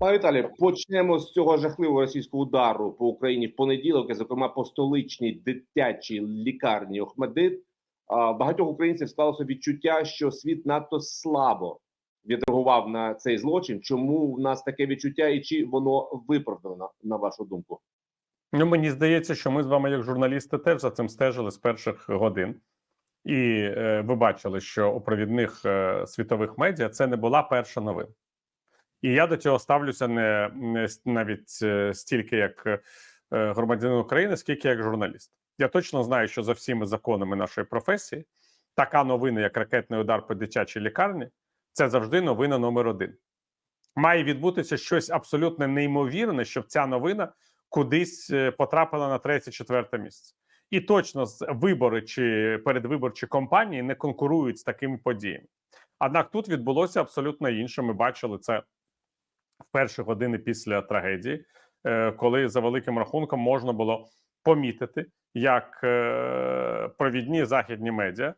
Пане Віталію, почнемо з цього жахливого російського удару по Україні в понеділок, і, зокрема по столичній дитячій лікарні Охмедит. Багатьох українців склалося відчуття, що світ надто слабо відреагував на цей злочин. Чому в нас таке відчуття, і чи воно виправдано на вашу думку? Ну, мені здається, що ми з вами, як журналісти, теж за цим стежили з перших годин, і е, ви бачили, що у провідних е, світових медіа це не була перша новина. І я до цього ставлюся не, не навіть е, стільки як е, громадянин України, скільки як журналіст. Я точно знаю, що за всіми законами нашої професії така новина, як ракетний удар по дитячій лікарні, це завжди новина номер один. Має відбутися щось абсолютно неймовірне, щоб ця новина кудись е, потрапила на третє-четверте місце. І точно з вибори чи передвиборчі кампанії не конкурують з такими подіями. Однак тут відбулося абсолютно інше. Ми бачили це перші години після трагедії, е, коли за великим рахунком можна було помітити, як е, провідні західні медіа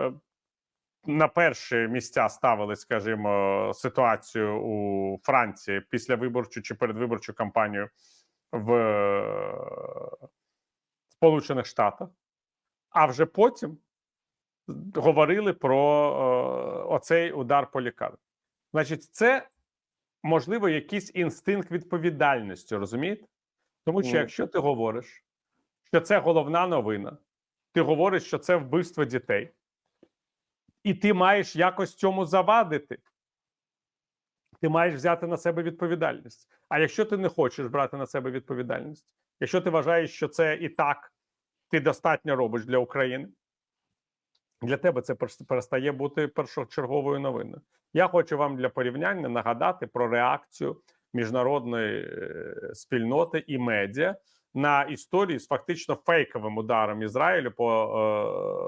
е, на перші місця ставили, скажімо, ситуацію у Франції після виборчу чи передвиборчу кампанію в Сполучених Штатах, а вже потім говорили про оцей удар по лікарні. Значить, це можливо якийсь інстинкт відповідальності, розумієте? Тому що якщо ти говориш, що це головна новина, ти говориш, що це вбивство дітей, і ти маєш якось цьому завадити. Ти маєш взяти на себе відповідальність. А якщо ти не хочеш брати на себе відповідальність, якщо ти вважаєш, що це і так ти достатньо робиш для України, для тебе це перестає бути першочерговою новиною. Я хочу вам для порівняння нагадати про реакцію міжнародної е, спільноти і медіа на історії з фактично фейковим ударом Ізраїлю по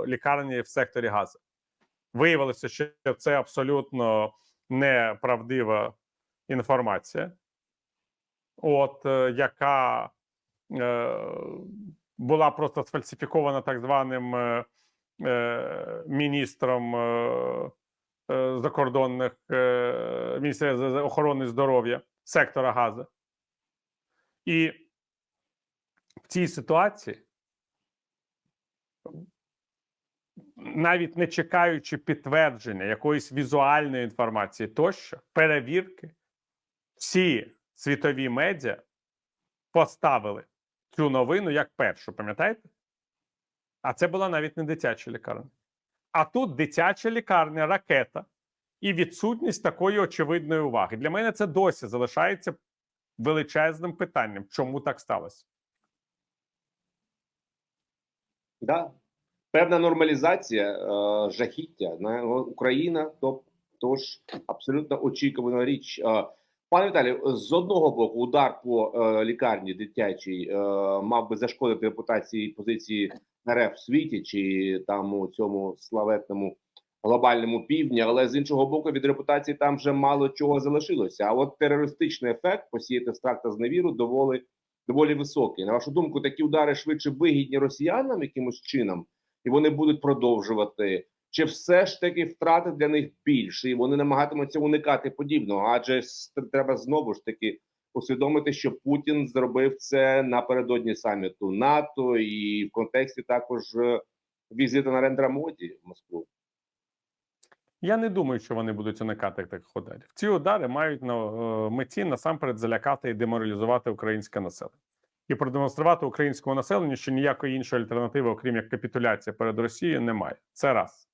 е, лікарні в секторі Гази. Виявилося, що це абсолютно неправдива інформація, от е, яка е, була просто сфальсифікована так званим е, міністром е, е, закордонних е, з охорони здоров'я сектора Гази. І в цій ситуації, навіть не чекаючи підтвердження якоїсь візуальної інформації тощо, перевірки, всі світові медіа поставили цю новину як першу, пам'ятаєте? А це була навіть не дитяча лікарня. А тут дитяча лікарня, ракета і відсутність такої очевидної уваги. Для мене це досі залишається величезним питанням, чому так сталося. Да. Певна нормалізація е, жахіття на Україна, то тож абсолютно очікувана річ. Е, пане Віталію, з одного боку, удар по е, лікарні дитячій е, мав би зашкодити репутації позиції РФ в світі чи там у цьому славетному глобальному півдні, але з іншого боку, від репутації там вже мало чого залишилося. А от терористичний ефект посіяти страх та зневіру доволі доволі високий. На вашу думку, такі удари швидше вигідні росіянам якимось чином, і вони будуть продовжувати. Чи все ж таки втрати для них більше, і вони намагатимуться уникати подібного? Адже треба знову ж таки усвідомити, що Путін зробив це напередодні саміту НАТО і в контексті також е, візиту на Рендрамоді в Москву. Я не думаю, що вони будуть уникати таких ударів. Ці удари мають на е, меті насамперед залякати і деморалізувати українське населення і продемонструвати українському населенню, що ніякої іншої альтернативи, окрім як капітуляція перед Росією, немає. Це раз.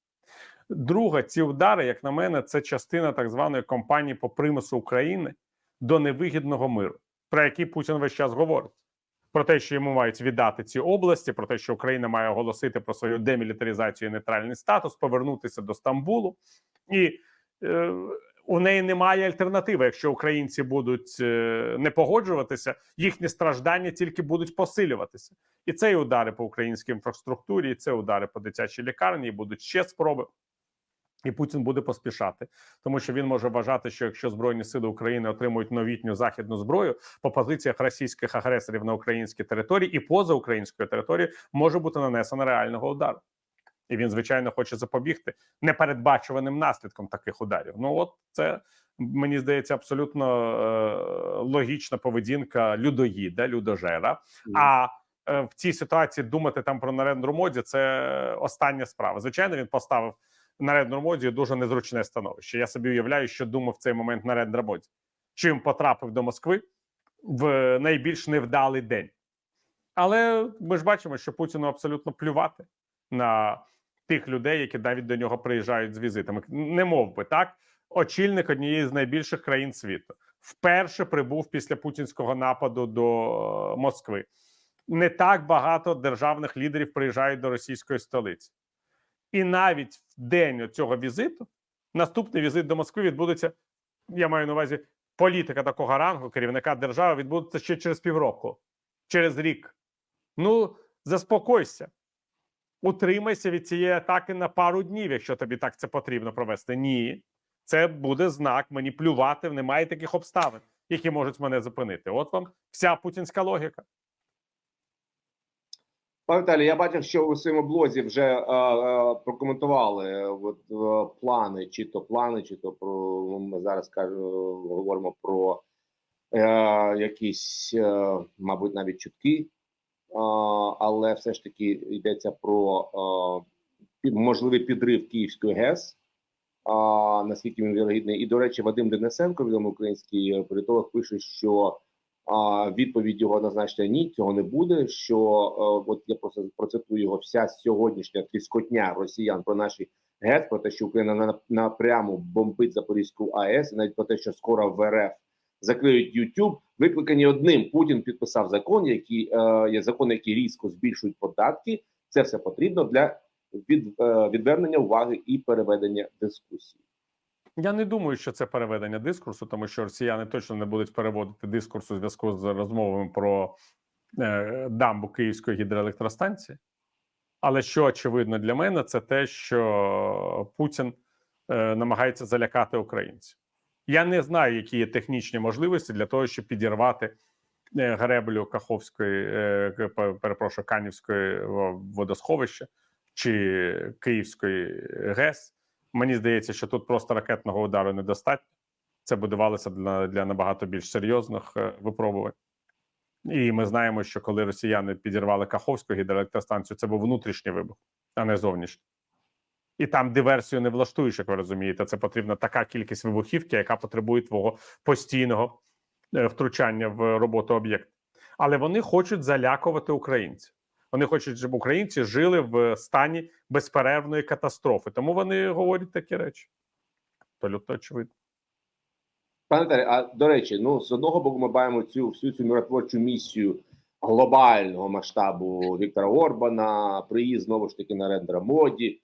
Друге, ці удари, як на мене, це частина так званої кампанії по примусу України до невигідного миру, про який Путін весь час говорить. Про те, що йому мають віддати ці області, про те, що Україна має оголосити про свою демілітаризацію і нейтральний статус, повернутися до Стамбулу, і е, у неї немає альтернативи. Якщо українці будуть е, не погоджуватися, їхні страждання тільки будуть посилюватися. І це і удари по українській інфраструктурі, і це удари по дитячій лікарні, і будуть ще спроби. І Путін буде поспішати, тому що він може вважати, що якщо збройні сили України отримують новітню західну зброю по позиціях російських агресорів на українській території і поза українською територією, може бути нанесено реального удару. і він звичайно хоче запобігти непередбачуваним наслідком таких ударів. Ну от це мені здається абсолютно е, логічна поведінка людоїда, людожера. А е, в цій ситуації думати там про Нарендру моді це остання справа. Звичайно, він поставив Нарендру моді дуже незручне становище. Я собі уявляю, що думав в цей момент Нарендра моді. Чим потрапив до Москви в найбільш невдалий день. Але ми ж бачимо, що Путіну абсолютно плювати на тих людей, які навіть до нього приїжджають з візитами. Не мов би так, очільник однієї з найбільших країн світу вперше прибув після путінського нападу до Москви. Не так багато державних лідерів приїжджають до російської столиці, і навіть в день цього візиту наступний візит до Москви відбудеться. Я маю на увазі політика такого рангу керівника держави відбудеться ще через півроку, через рік. Ну, заспокойся, утримайся від цієї атаки на пару днів, якщо тобі так це потрібно провести. Ні, це буде знак мені плювати. Немає таких обставин, які можуть мене зупинити. От вам вся путінська логіка. Пане Віталій, я бачив, що у своєму блозі вже е, е, прокоментували е, от, е, плани, чи то плани, чи то про ми зараз кажу, говоримо про е, якісь, е, мабуть, навіть чутки, е, але все ж таки йдеться про е, можливий підрив Київської ГЕС. А, наскільки він вірогідний, і до речі, Вадим Денисенко, відомий український е, політолог, пише, що а, відповідь його однозначно ні, цього не буде. Що е, от я просто процитую його вся сьогоднішня тріскотня росіян про наші ГЕС, про те, що Україна на, напряму бомбить Запорізьку АЕС, і навіть про те, що скоро в РФ закриють YouTube, викликані одним. Путін підписав закон, який е, є закон, який різко збільшують податки. Це все потрібно для від, е, відвернення уваги і переведення дискусії. Я не думаю, що це переведення дискурсу, тому що росіяни точно не будуть переводити дискурс у зв'язку з розмовами про е, дамбу Київської гідроелектростанції. Але що очевидно для мене, це те, що Путін е, намагається залякати українців. Я не знаю, які є технічні можливості для того, щоб підірвати е, греблю Каховської, е, перепрошую, Канівської водосховища чи Київської ГЕС. Мені здається, що тут просто ракетного удару недостатньо. Це будувалося для, для набагато більш серйозних е, випробувань. І ми знаємо, що коли росіяни підірвали Каховську гідроелектростанцію, це був внутрішній вибух, а не зовнішній. І там диверсію не влаштуєш, як ви розумієте. Це потрібна така кількість вибухівки, яка потребує твого постійного е, втручання в роботу об'єкту. Але вони хочуть залякувати українців. Вони хочуть, щоб українці жили в стані безперервної катастрофи. Тому вони говорять такі речі. То люто очевидно. Пане Віталій, а до речі, ну з одного боку, ми бачимо цю всю цю миротворчу місію глобального масштабу Віктора Орбана, приїзд знову ж таки на рендера моді.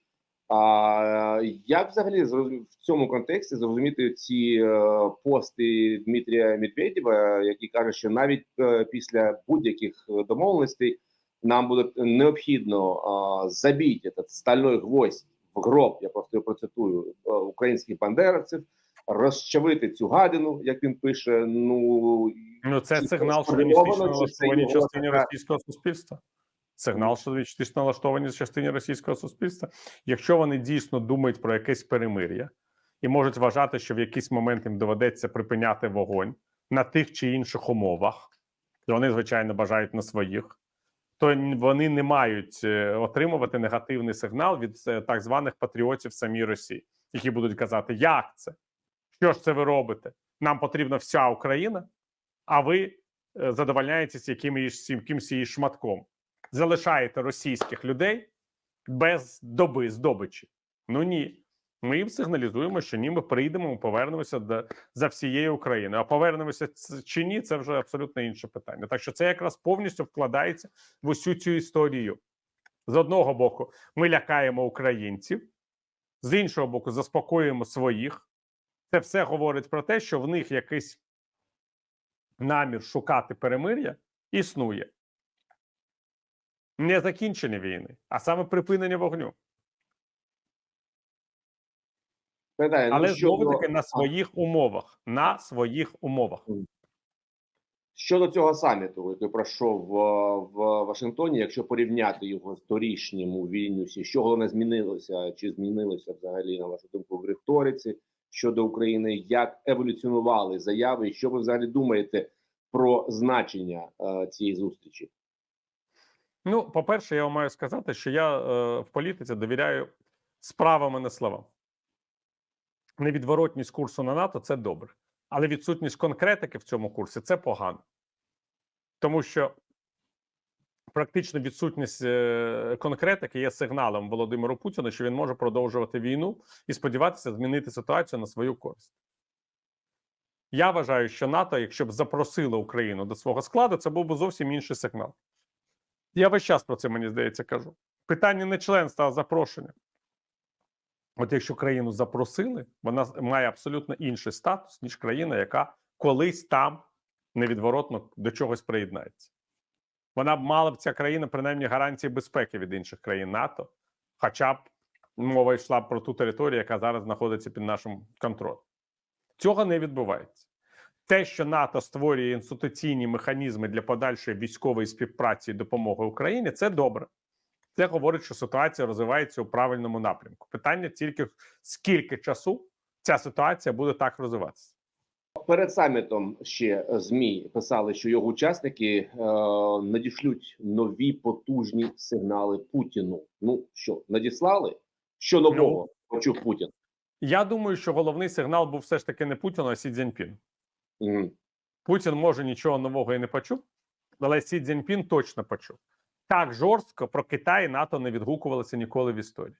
А як взагалі в цьому контексті зрозуміти ці е, пости Дмитрія Медведєва, який каже, що навіть е, після будь-яких домовленостей нам буде необхідно е, забити этот стальной гвоздь в гроб, я просто його процитую українських бандеровців, розчавити цю гадину, як він пише. Ну Ну, це сигнал налаштованій його частині російського суспільства. Сигнал шовіністично налаштованій частині російського суспільства. Якщо вони дійсно думають про якесь перемир'я і можуть вважати, що в якийсь момент їм доведеться припиняти вогонь на тих чи інших умовах, і вони, звичайно, бажають на своїх, то вони не мають е, отримувати негативний сигнал від е, так званих патріотів самій Росії, які будуть казати, як це? Що ж це ви робите? Нам потрібна вся Україна, а ви е, задовольняєтесь якимось якимсь її шматком. Залишаєте російських людей без доби здобичі. Ну ні. Ми їм сигналізуємо, що ні, ми прийдемо, повернемося до, за всією Україною. А повернемося чи ні, це вже абсолютно інше питання. Так що це якраз повністю вкладається в усю цю історію. З одного боку, ми лякаємо українців, з іншого боку, заспокоюємо своїх. Це все говорить про те, що в них якийсь намір шукати перемир'я існує. Не закінчення війни, а саме припинення вогню. Питаю, Але ну, знову щодо- таки на своїх умовах. На своїх умовах. Щодо цього саміту, який пройшов в, в Вашингтоні, якщо порівняти його з торішнім у Вільнюсі, що головне змінилося, чи змінилося взагалі на вашу думку в риториці щодо України, як еволюціонували заяви, і що ви взагалі думаєте про значення е, цієї зустрічі? Ну, по-перше, я вам маю сказати, що я е, в політиці довіряю справам, не словам. Невідворотність курсу на НАТО це добре, але відсутність конкретики в цьому курсі це погано. Тому що практично відсутність е, конкретики є сигналом Володимиру Путіну, що він може продовжувати війну і сподіватися змінити ситуацію на свою користь. Я вважаю, що НАТО, якщо б запросило Україну до свого складу, це був би зовсім інший сигнал. Я весь час про це, мені здається, кажу. Питання не членства, а запрошення. От якщо країну запросили, вона має абсолютно інший статус, ніж країна, яка колись там невідворотно до чогось приєднається. Вона б мала б ця країна принаймні гарантії безпеки від інших країн НАТО, хоча б мова йшла про ту територію, яка зараз знаходиться під нашим контролем. Цього не відбувається. Те, що НАТО створює інституційні механізми для подальшої військової співпраці і допомоги Україні, це добре. Це говорить, що ситуація розвивається у правильному напрямку. Питання тільки скільки часу ця ситуація буде так розвиватися. Перед самітом ще змі писали, що його учасники е, надішлють нові потужні сигнали Путіну. Ну що надіслали? Що нового почув Путін? Я думаю, що головний сигнал був все ж таки не Путіну, а Сі Цзіньпіну. Мгм. Путін може нічого нового і не почув, але Сі Цзіньпін точно почув. Так жорстко про Китай і НАТО не відгукувалося ніколи в історії.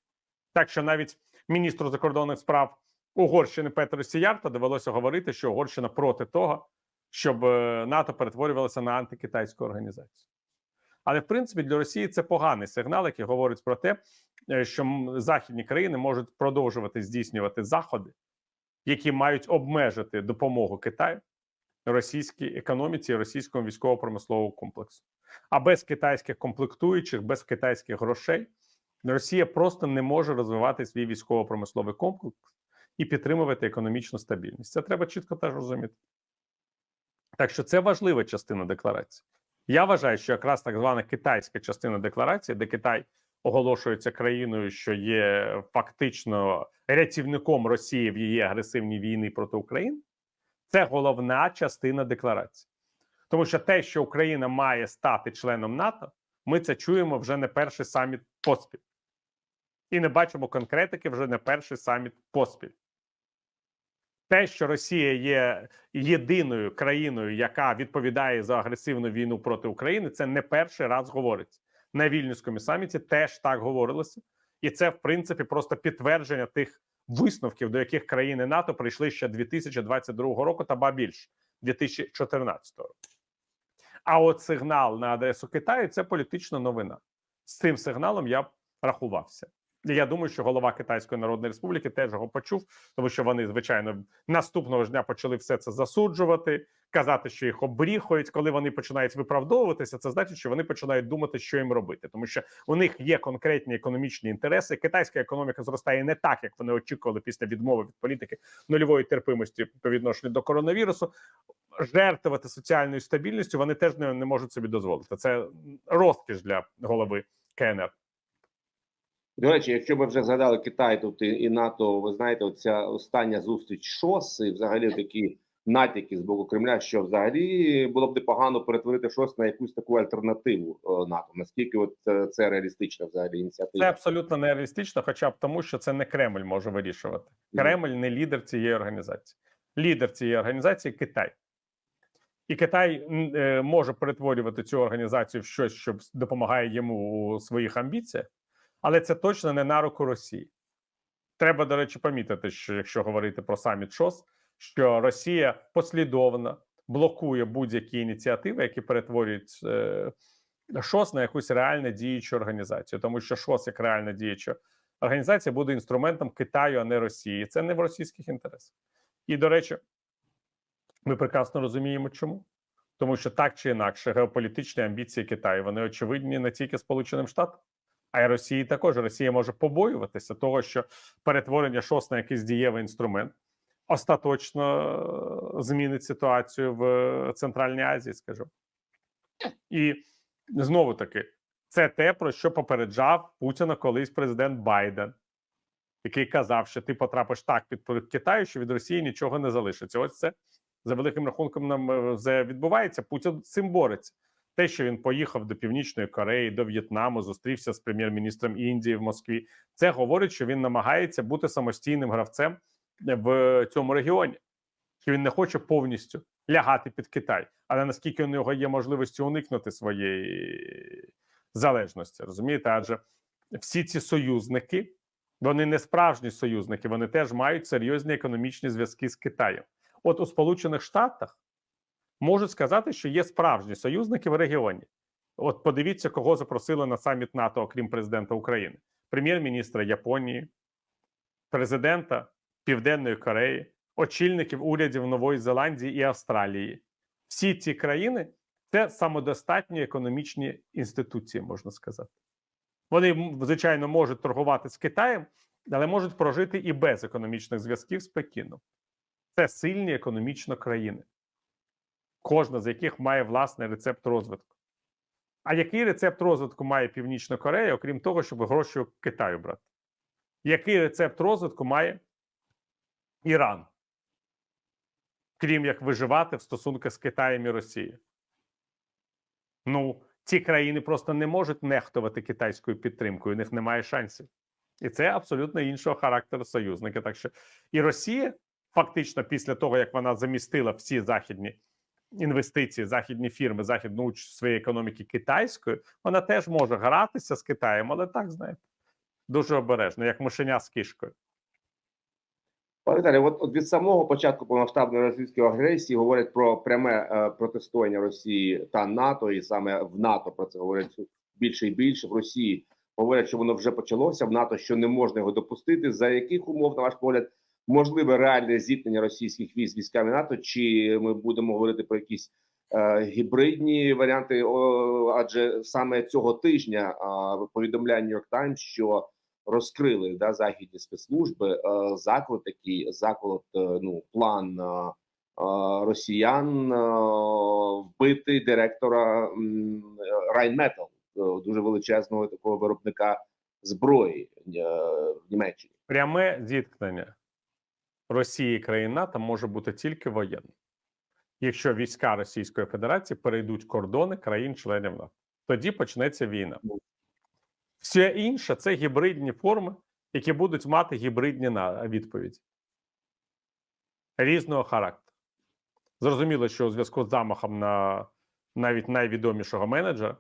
Так що навіть міністру закордонних справ Угорщини Петру Сіярто довелося говорити, що Угорщина проти того, щоб е, НАТО перетворювалося на антикитайську організацію. Але в принципі для Росії це поганий сигнал, який говорить про те, е, що західні країни можуть продовжувати здійснювати заходи, які мають обмежити допомогу Китаю російській економіці і російському військово-промисловому комплексу. А без китайських комплектуючих, без китайських грошей Росія просто не може розвивати свій військово-промисловий комплекс і підтримувати економічну стабільність. Це треба чітко теж розуміти. Так що це важлива частина декларації. Я вважаю, що якраз так звана китайська частина декларації, де Китай оголошується країною, що є фактично рятівником Росії в її агресивній війні проти України, це головна частина декларації. Тому що те, що Україна має стати членом НАТО, ми це чуємо вже не перший саміт поспіль. І не бачимо конкретики вже не перший саміт поспіль. Те, що Росія є єдиною країною, яка відповідає за агресивну війну проти України, це не перший раз говориться. На Вільнюському саміті теж так говорилося, і це, в принципі, просто підтвердження тих висновків, до яких країни НАТО прийшли ще 2022 року, та ба більше 2014 року. А от сигнал на адресу Китаю це політична новина. З цим сигналом я рахувався. Я думаю, що голова Китайської Народної Республіки теж його почув, тому що вони, звичайно, наступного ж дня почали все це засуджувати, казати, що їх обріхують. Коли вони починають виправдовуватися, це значить, що вони починають думати, що їм робити, тому що у них є конкретні економічні інтереси. Китайська економіка зростає не так, як вони очікували після відмови від політики нульової терпимості по відношенню до коронавірусу. Жертвувати соціальною стабільністю вони теж не, не можуть собі дозволити. Це розкіш для голови КНР. До речі, якщо ми вже згадали Китай тут і, і НАТО, ви знаєте, оця остання зустріч ШОС і взагалі такі натяки з боку Кремля, що взагалі було б непогано перетворити ШОС на якусь таку альтернативу е, НАТО. Наскільки от е, це реалістична взагалі ініціатива? Це абсолютно нереалістично, хоча б тому, що це не Кремль може вирішувати. Кремль не лідер цієї організації. Лідер цієї організації Китай. І Китай е, може перетворювати цю організацію в щось, що допомагає йому у своїх амбіціях, але це точно не на руку Росії. Треба, до речі, помітити, що якщо говорити про саміт ШОС, що Росія послідовно блокує будь-які ініціативи, які перетворюють е, ШОС на якусь реально діючу організацію, тому що ШОС як реально діюча організація буде інструментом Китаю, а не Росії. Це не в російських інтересах. І до речі, ми прекрасно розуміємо, чому. Тому що так чи інакше, геополітичні амбіції Китаю вони очевидні не тільки Сполученим Штатам, а й Росії також. Росія може побоюватися того, що перетворення ШОС на якийсь дієвий інструмент остаточно е, змінить ситуацію в Центральній Азії, скажу. І знову таки, це те, про що попереджав Путіна колись президент Байден, який казав, що ти потрапиш так під Китаю, що від Росії нічого не залишиться. Ось це за великим рахунком нам е, вже відбувається. Путін з цим бореться. Те, що він поїхав до Північної Кореї, до В'єтнаму, зустрівся з прем'єр-міністром Індії в Москві. Це говорить, що він намагається бути самостійним гравцем в цьому регіоні, що він не хоче повністю лягати під Китай, але наскільки у нього є можливості уникнути своєї залежності, розумієте? Адже всі ці союзники, вони не справжні союзники, вони теж мають серйозні економічні зв'язки з Китаєм. От у Сполучених Штатах можуть сказати, що є справжні союзники в регіоні. От подивіться, кого запросили на саміт НАТО, окрім президента України, прем'єр-міністра Японії, президента Південної Кореї, очільників урядів Нової Зеландії і Австралії. Всі ці країни це самодостатні економічні інституції, можна сказати. Вони, звичайно, можуть торгувати з Китаєм, але можуть прожити і без економічних зв'язків з Пекіном. Це сильні економічно країни, кожна з яких має власний рецепт розвитку. А який рецепт розвитку має Північна Корея, окрім того, щоб гроші Китаю брати? Який рецепт розвитку має Іран? Крім як виживати в стосунках з Китаєм і Росією? Ну, ці країни просто не можуть нехтувати китайською підтримкою, у них немає шансів. І це абсолютно іншого характеру союзники. Так що і Росія, фактично, після того, як вона замістила всі західні інвестиції, західні фірми, західну участь своєї економіки китайською, вона теж може гратися з Китаєм, але так знаєте, дуже обережно, як мишеня з кішкою. Пане Віталію, от, от від самого початку повномасштабної російської агресії говорять про пряме е, протистояння Росії та НАТО, і саме в НАТО про це говорять більше і більше. В Росії говорять, що воно вже почалося в НАТО, що не можна його допустити. За яких умов, на ваш погляд, можливе реальне зіткнення російських військ військами НАТО? Чи ми будемо говорити про якісь е, гібридні варіанти? О, адже саме цього тижня е, повідомляє York Times, що розкрили да західні спецслужби е, заклад такий заклад, е, ну план е, росіян вбити директора Райнметал, дуже величезного такого виробника зброї в Німеччині. Пряме зіткнення Росії країн НАТО може бути тільки воєнним, якщо війська Російської Федерації перейдуть кордони країн-членів НАТО. Тоді почнеться війна. Все інше це гібридні форми, які будуть мати гібридні відповіді різного характеру. Зрозуміло, що у зв'язку з замахом на навіть найвідомішого менеджера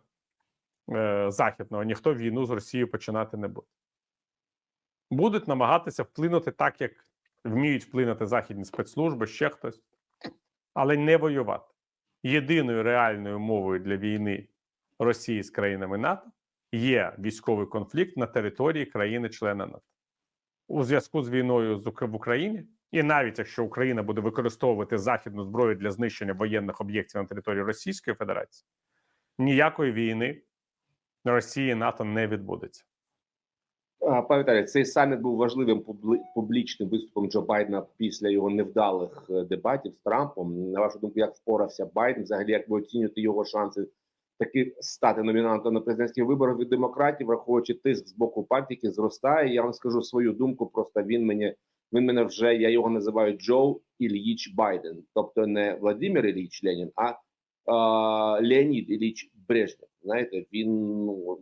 е, західного ніхто війну з Росією починати не буде. Будуть намагатися вплинути так, як вміють вплинути західні спецслужби, ще хтось, але не воювати. Єдиною реальною мовою для війни Росії з країнами НАТО є військовий конфлікт на території країни-члена НАТО. У зв'язку з війною в Україні, і навіть якщо Україна буде використовувати західну зброю для знищення воєнних об'єктів на території Російської Федерації, ніякої війни Росії НАТО не відбудеться. Пане цей саміт був важливим публічним виступом Джо Байдена після його невдалих е, дебатів з Трампом. На вашу думку, як впорався Байден? Взагалі, як ви оцінюєте його шанси таки стати номінантом на президентських виборах від демократів, враховуючи тиск з боку партії, який зростає. Я вам скажу свою думку. Просто він мені він мене вже я його називаю Джо Ільїч Байден, тобто не Владимир Ілліч Ленін, а, а Леонід Ілліч Брежнєв. Знаєте, він ну,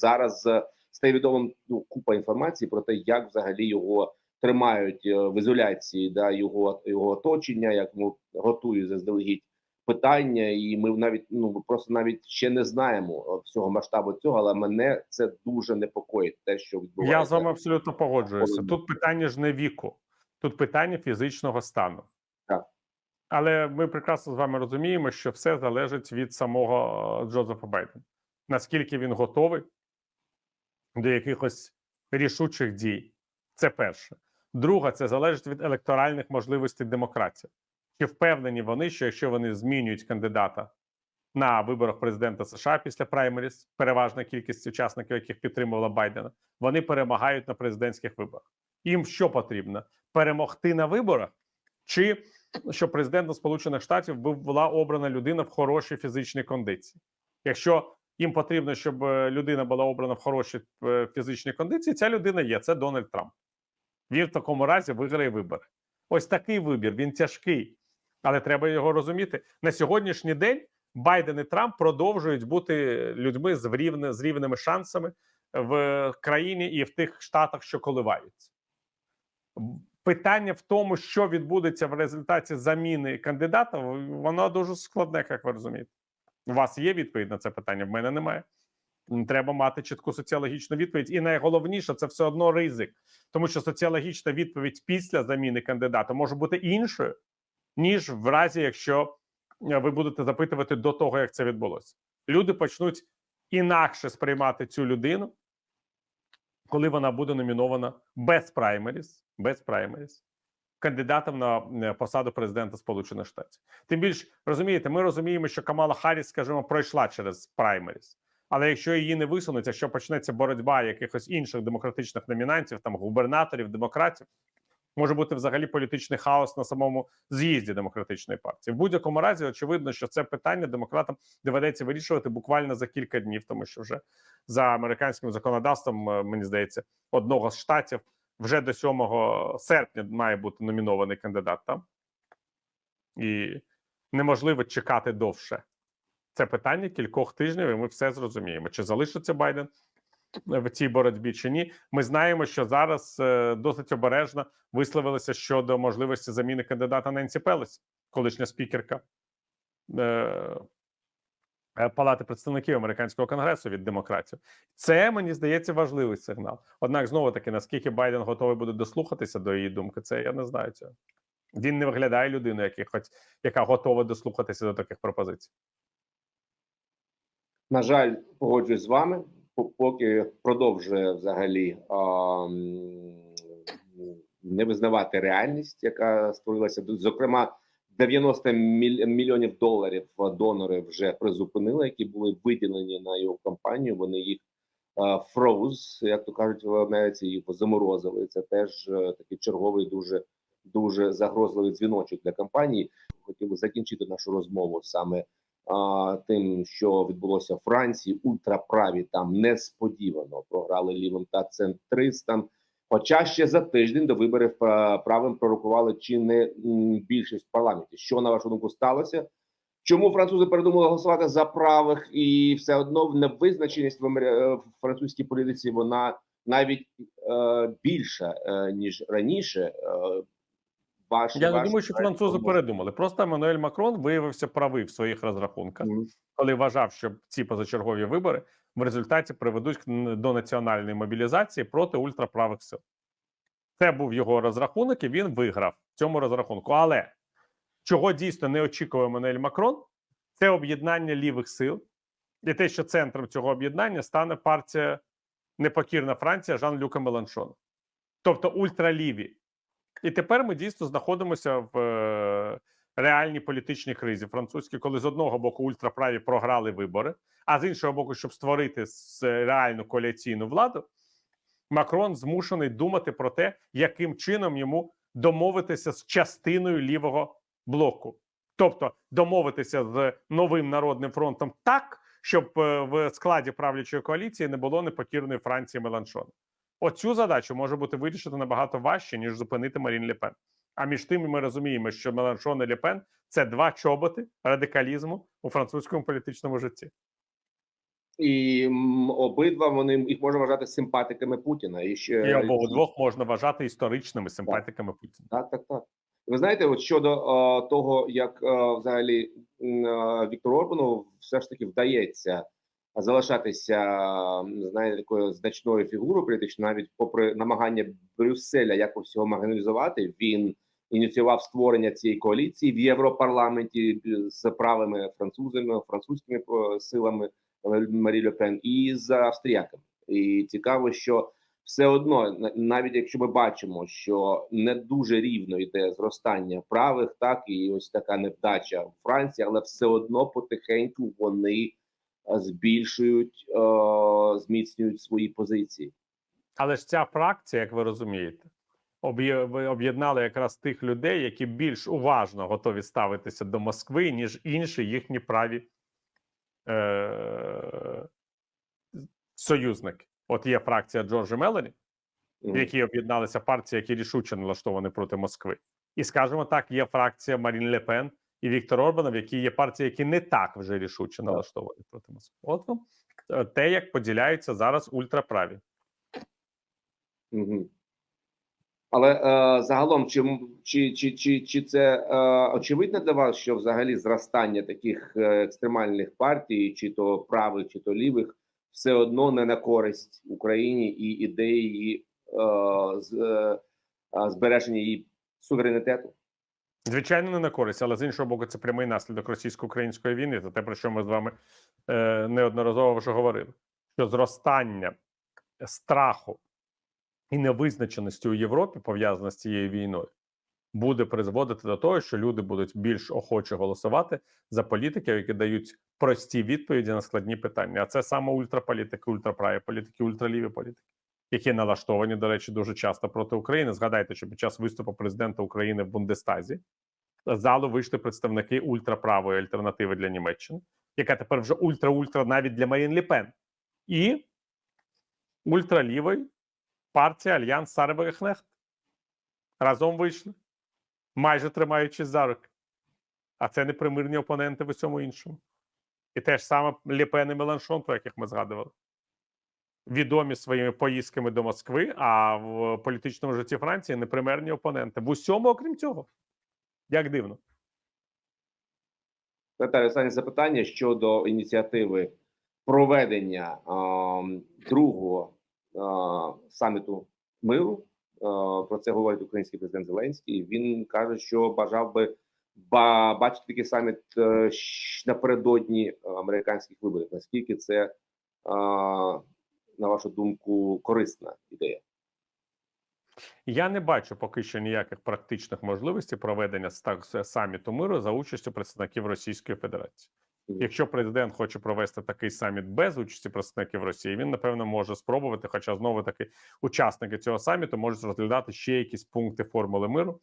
зараз е, стає відомим ну, купа інформації про те, як взагалі його тримають е, в ізоляції, да його його оточення, як готують заздалегідь питання, і ми навіть ну просто навіть ще не знаємо е, всього масштабу цього, але мене це дуже непокоїть. Те, що відбувається. Я з вами абсолютно погоджуюся. Тут питання ж не віку, тут питання фізичного стану. Так. Але ми прекрасно з вами розуміємо, що все залежить від самого е, Джозефа Байдена. Наскільки він готовий до якихось рішучих дій. Це перше. Друге, це залежить від електоральних можливостей демократії. Чи впевнені вони, що якщо вони змінюють кандидата на виборах президента США після праймеріс, переважна кількість учасників, яких підтримувала Байдена, вони перемагають на президентських виборах. Їм що потрібно? Перемогти на виборах, чи щоб президентом Сполучених Штатів була обрана людина в хорошій фізичній кондиції? Якщо їм потрібно, щоб е, людина була обрана в хорошій е, фізичній кондиції, ця людина є. Це Дональд Трамп. Він в такому разі виграє вибори. Ось такий вибір. Він тяжкий, але треба його розуміти. На сьогоднішній день Байден і Трамп продовжують бути людьми з рівне з рівними шансами в країні і в тих штатах, що коливаються. Питання в тому, що відбудеться в результаті заміни кандидата, воно дуже складне, як ви розумієте. У вас є відповідь на це питання? В мене немає. Треба мати чітку соціологічну відповідь. І найголовніше це все одно ризик, тому що соціологічна відповідь після заміни кандидата може бути іншою, ніж в разі, якщо е, ви будете запитувати до того, як це відбулося. Люди почнуть інакше сприймати цю людину, коли вона буде номінована без праймеріс, без праймеріс кандидатом на е, посаду президента Сполучених Штатів. Тим більш розумієте, ми розуміємо, що Камала Харріс, скажімо, пройшла через праймеріс. Але якщо її не висунуть, якщо почнеться боротьба якихось інших демократичних номінантів, там губернаторів, демократів, може бути взагалі політичний хаос на самому з'їзді демократичної партії. В будь-якому разі, очевидно, що це питання демократам доведеться вирішувати буквально за кілька днів, тому що вже за американським законодавством, е, мені здається, одного з штатів вже до 7 серпня має бути номінований кандидат там, і неможливо чекати довше. Це питання кількох тижнів, і ми все зрозуміємо, чи залишиться Байден в цій боротьбі чи ні. Ми знаємо, що зараз е, досить обережно висловилися щодо можливості заміни кандидата Ненсі Пелес, колишня спікерка е, е, Палати представників американського конгресу від демократів. Це мені здається важливий сигнал. Однак, знову таки, наскільки Байден готовий буде дослухатися до її думки, це я не знаю цього. Він не виглядає людиною, який хоч, яка готова дослухатися до таких пропозицій. На жаль, погоджуюсь з вами. По- Поки продовжує взагалі а, не визнавати реальність, яка створилася. Зокрема, 90 міль- мільйонів доларів донори вже призупинили, які були виділені на його кампанію. Вони їх фроуз, як то кажуть в Америці, їх заморозили. Це теж е, такий черговий дуже дуже загрозливий дзвіночок для кампанії. Хотіли закінчити нашу розмову саме тим, що відбулося в Франції, ультраправі там несподівано програли лівим та центристам. Хоча ще за тиждень до виборів правим пророкували чи не більшість в парламенті. Що на вашу думку сталося? Чому французи передумали голосувати за правих, і все одно невизначеність е, в французькій політиці вона навіть е, більша е, ніж раніше. Е, ваш, Я не ваш думаю, що французи передумали. Просто Еммануель Макрон виявився правий в своїх розрахунках, Мгм. коли вважав, що ці позачергові вибори в результаті приведуть до національної мобілізації проти ультраправих сил. Це був його розрахунок, і він виграв в цьому розрахунку. Але чого дійсно не очікував Еммануель Макрон, це об'єднання лівих сил, і те, що центром цього об'єднання стане партія Непокірна Франція Жан-Люка Меланшона, тобто ультраліві. І тепер ми дійсно знаходимося в е, реальній політичній кризі французькій, коли з одного боку ультраправі програли вибори, а з іншого боку, щоб створити реальну коаліційну владу, Макрон змушений думати про те, яким чином йому домовитися з частиною лівого блоку, тобто домовитися з новим народним фронтом так, щоб е, в складі правлячої коаліції не було непокірної Франції Меланшона. Оцю задачу може бути вирішити набагато важче, ніж зупинити Марін Лепен. А між тим ми розуміємо, що Меланшон і Лепен це два чоботи радикалізму у французькому політичному житті. і обидва вони їх можна вважати симпатиками Путіна. І ще І обидвох можна вважати історичними симпатиками Путіна. так, так, так. Ви знаєте, от щодо е, того, як е, взагалі е, Віктору Орбану все ж таки вдається залишатися м, знаєте, такою значною фігурою політичною, навіть попри намагання Брюсселя якось його маргіналізувати, він ініціював створення цієї коаліції в Європарламенті з правими французами, французькими е, силами е, Марі Ле Пен і з австріяками. І цікаво, що все одно, на- навіть якщо ми бачимо, що не дуже рівно йде зростання правих, так і ось така невдача в Франції, але все одно потихеньку вони е, збільшують, е, зміцнюють свої позиції. Але ж ця фракція, як ви розумієте, об'є- об'єднали якраз тих людей, які більш уважно готові ставитися до Москви, ніж інші їхні праві е- союзники. От є фракція Джорджа Мелані, в якій об'єдналися партії, які рішуче налаштовані проти Москви. І скажімо так, є фракція Марін Ле Пен і Віктор Орбана, в якій є партії, які не так вже рішуче налаштовані проти Москви. От вам е, те, як поділяються зараз ультраправі. Але е, загалом, чи, чи, чи, чи, чи це е, очевидно для вас, що взагалі зростання таких е, екстремальних партій, чи то правих, чи то лівих, все одно не на користь Україні і ідеї е, з, е, е, збереження її суверенітету? Звичайно, не на користь, але з іншого боку, це прямий наслідок російсько-української війни. Це те, про що ми з вами е, неодноразово вже говорили: що зростання страху і невизначеності у Європі, пов'язане з цією війною, буде призводити до того, що люди будуть більш охоче голосувати за політиків, які дають прості відповіді на складні питання. А це саме ультраполітики, ультраправі політики, ультраліві політики, які налаштовані, до речі, дуже часто проти України. Згадайте, що під час виступу президента України в Бундестазі з залу вийшли представники ультраправої альтернативи для Німеччини, яка тепер вже ультра-ультра навіть для Марін Ліпен, і ультралівої партії Альянс Сарбегехнехт. Разом вийшли, майже тримаючись за руки. А це не примирні опоненти в усьому іншому. І те ж саме Ліпен і Меланшон, про яких ми згадували. Відомі своїми поїздками до Москви, а в політичному житті Франції непримирні опоненти. В усьому, окрім цього. Як дивно. Наталя, останнє запитання щодо ініціативи проведення ем, другого е, саміту миру. Е, про це говорить український президент Зеленський. Він каже, що бажав би ба- бачити такий саміт е, напередодні е, американських виборів. Наскільки це, е, на вашу думку, корисна ідея? Я не бачу поки що ніяких практичних можливостей проведення саміту миру за участю представників Російської Федерації. Якщо президент хоче провести такий саміт без участі представників Росії, він напевно може спробувати. Хоча знову таки учасники цього саміту можуть розглядати ще якісь пункти формули миру,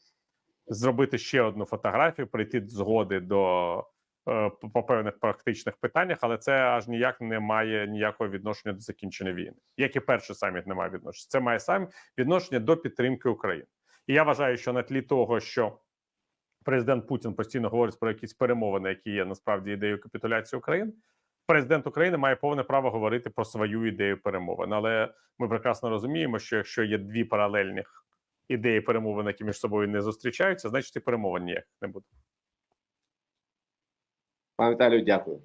зробити ще одну фотографію, прийти згоди до по- по певних практичних питаннях, але це аж ніяк не має ніякого відношення до закінчення війни. Як і перший саміт не має відношення. Це має сам відношення до підтримки України. І я вважаю, що на тлі того, що президент Путін постійно говорить про якісь перемовини, які є насправді ідеєю капітуляції України. Президент України має повне право говорити про свою ідею перемовин. Але ми прекрасно розуміємо, що якщо є дві паралельних ідеї перемовин, які між собою не зустрічаються, значить і перемовин ніяких не буде. Пане Віталію, дякую.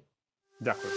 Дякую.